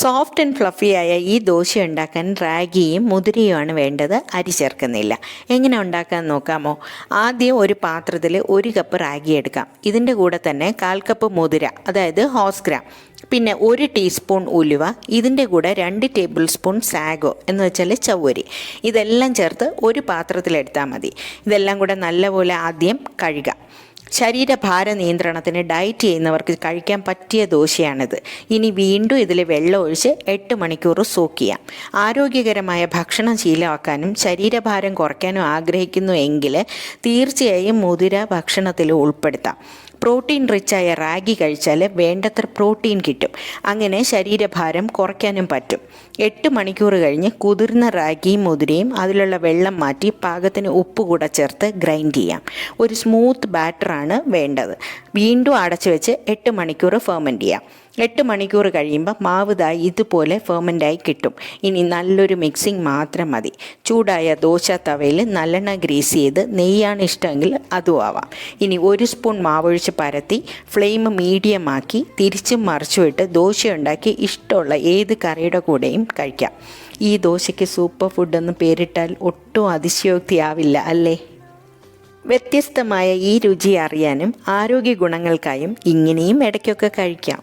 Soft and ഫ്ലഫിയായ ഈ ദോശ ഉണ്ടാക്കാൻ റാഗിയും മുതിരയുമാണ് വേണ്ടത്. അരി ചേർക്കുന്നില്ല. എങ്ങനെ ഉണ്ടാക്കാൻ നോക്കാമോ? ആദ്യം ഒരു പാത്രത്തിൽ ഒരു കപ്പ് റാഗി എടുക്കാം. ഇതിന്റെ കൂടെ തന്നെ കാൽ കപ്പ് മുതിര അതായത് ഹോസ് ഗ്രാം പിന്നെ ഒരു ടീസ്പൂൺ ഉലുവ ഇതിന്റെ കൂടെ രണ്ട് ടേബിൾ സ്പൂൺ സാഗോ എന്ന് വെച്ചാൽ ചവ്വരി. ഇതെല്ലാം ചേർത്ത് ഒരു പാത്രത്തിലെടുത്താൽ മതി. ഇതെല്ലാം കൂടെ നല്ലപോലെ ആദ്യം കഴുകാം. ശരീരഭാര നിയന്ത്രണത്തിന് ഡയറ്റ് ചെയ്യുന്നവർക്ക് കഴിക്കാൻ പറ്റിയ ദോശയാണിത്. ഇനി വീണ്ടും ഇതിൽ വെള്ളം ഒഴിച്ച് എട്ട് മണിക്കൂർ സോക്ക് ചെയ്യാം. ആരോഗ്യകരമായ ഭക്ഷണം ശീലമാക്കാനും ശരീരഭാരം കുറയ്ക്കാനും ആഗ്രഹിക്കുന്നു എങ്കിൽ തീർച്ചയായും മുതിര ഭക്ഷണത്തിൽ ഉൾപ്പെടുത്താം. പ്രോട്ടീൻ റിച്ചായ റാഗി കഴിച്ചാൽ വേണ്ടത്ര പ്രോട്ടീൻ കിട്ടും. അങ്ങനെ ശരീരഭാരം കുറയ്ക്കാനും പറ്റും. എട്ട് മണിക്കൂർ കഴിഞ്ഞ് കുതിർന്ന റാഗിയും മുതിരയും അതിലുള്ള വെള്ളം മാറ്റി പാകത്തിന് ഉപ്പ് കൂടെ ചേർത്ത് ഗ്രൈൻഡ് ചെയ്യാം. ഒരു സ്മൂത്ത് ബാറ്ററാണ് വേണ്ടത്. വീണ്ടും അടച്ചു വെച്ച് എട്ട് മണിക്കൂർ ഫെർമെന്റ് ചെയ്യാം. എട്ട് മണിക്കൂർ കഴിയുമ്പോൾ മാവ് ദാ ഇതുപോലെ ഫെർമെന്റായി കിട്ടും. ഇനി നല്ലൊരു മിക്സിങ് മാത്രം മതി. ചൂടായ ദോശ തവയിൽ നല്ലെണ്ണ ഗ്രീസ് ചെയ്ത് നെയ്യാണ് ഇഷ്ടമെങ്കിൽ അതും ആവാം. ഇനി ഒരു സ്പൂൺ മാവൊഴിച്ച് പരത്തി ഫ്ലെയിം മീഡിയമാക്കി തിരിച്ചും മറിച്ചും ഇട്ട് ദോശ ഉണ്ടാക്കി ഇഷ്ടമുള്ള ഏത് കറിയുടെ കൂടെയും കഴിക്കാം. ഈ ദോശയ്ക്ക് സൂപ്പർ ഫുഡ് എന്ന് പേരിട്ടാൽ ഒട്ടും അതിശയോക്തിയാവില്ല അല്ലേ? വ്യത്യസ്തമായ ഈ രുചി അറിയാനും ആരോഗ്യ ഗുണങ്ങൾക്കായും ഇങ്ങനെയും ഇടയ്ക്കൊക്കെ കഴിക്കാം.